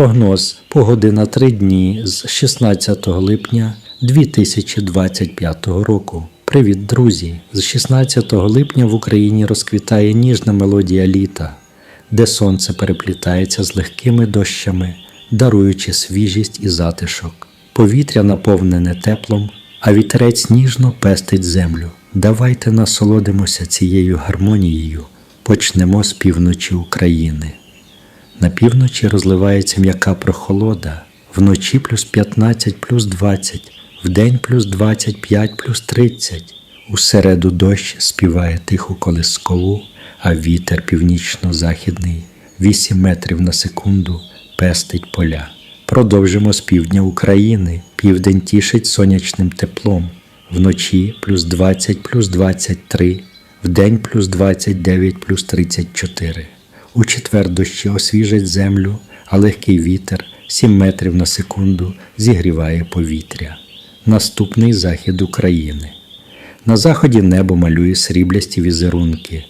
Прогноз погоди на три дні з 16 липня 2025 року. Привіт, друзі! З 16 липня в Україні розквітає ніжна мелодія літа, де сонце переплітається з легкими дощами, даруючи свіжість і затишок. Повітря наповнене теплом, а вітерець ніжно пестить землю. Давайте насолодимося цією гармонією. Почнемо з півночі України. На півночі розливається м'яка прохолода, вночі плюс 15 плюс 20, вдень плюс 25 плюс 30. У середу дощ співає тиху колискову, а вітер північно-західний 8 метрів на секунду пестить поля. Продовжимо з півдня України. Південь тішить сонячним теплом. Вночі плюс 20 плюс 23, вдень плюс 29 плюс 34. У четвер дощі освіжать землю, а легкий вітер 7 метрів на секунду зігріває повітря. Наступний захід України. На заході небо малює сріблясті візерунки.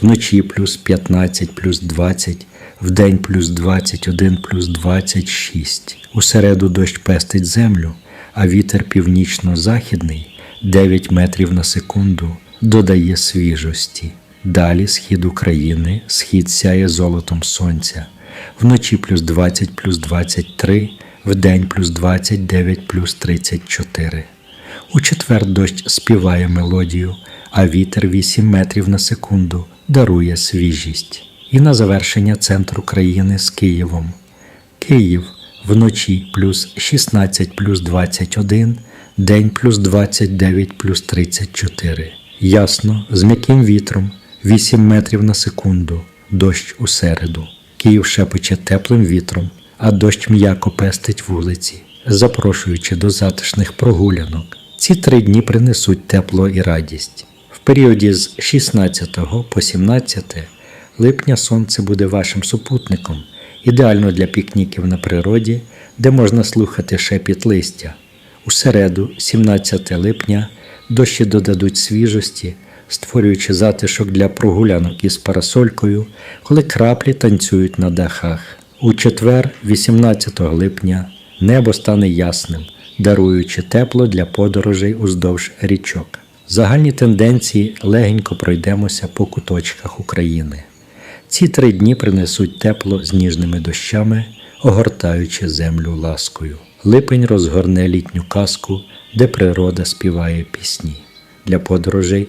Вночі плюс 15 плюс 20, вдень плюс 21 плюс 26. У середу дощ пестить землю, а вітер північно-західний 9 метрів на секунду додає свіжості. Далі схід України, схід сяє золотом сонця. Вночі плюс 20 плюс 23, вдень плюс 29 плюс 34. У четвер дощ співає мелодію, а вітер 8 метрів на секунду дарує свіжість. І на завершення центру країни з Києвом. Київ вночі плюс 16 плюс 21, день плюс 29 плюс 34. Ясно, з м'яким вітром 8 метрів на секунду, дощ у середу. Київ шепоче теплим вітром, а дощ м'яко пестить вулиці, запрошуючи до затишних прогулянок. Ці три дні принесуть тепло і радість. В періоді з 16 по 17 липня сонце буде вашим супутником, ідеально для пікніків на природі, де можна слухати шепіт листя. У середу, 17 липня, дощі додадуть свіжості, створюючи затишок для прогулянок із парасолькою, коли краплі танцюють на дахах. У четвер, 18 липня, небо стане ясним, даруючи тепло для подорожей уздовж річок. Загальні тенденції легенько пройдемося по куточках України. Ці три дні принесуть тепло з ніжними дощами, огортаючи землю ласкою. Липень розгорне літню казку, де природа співає пісні. Для подорожей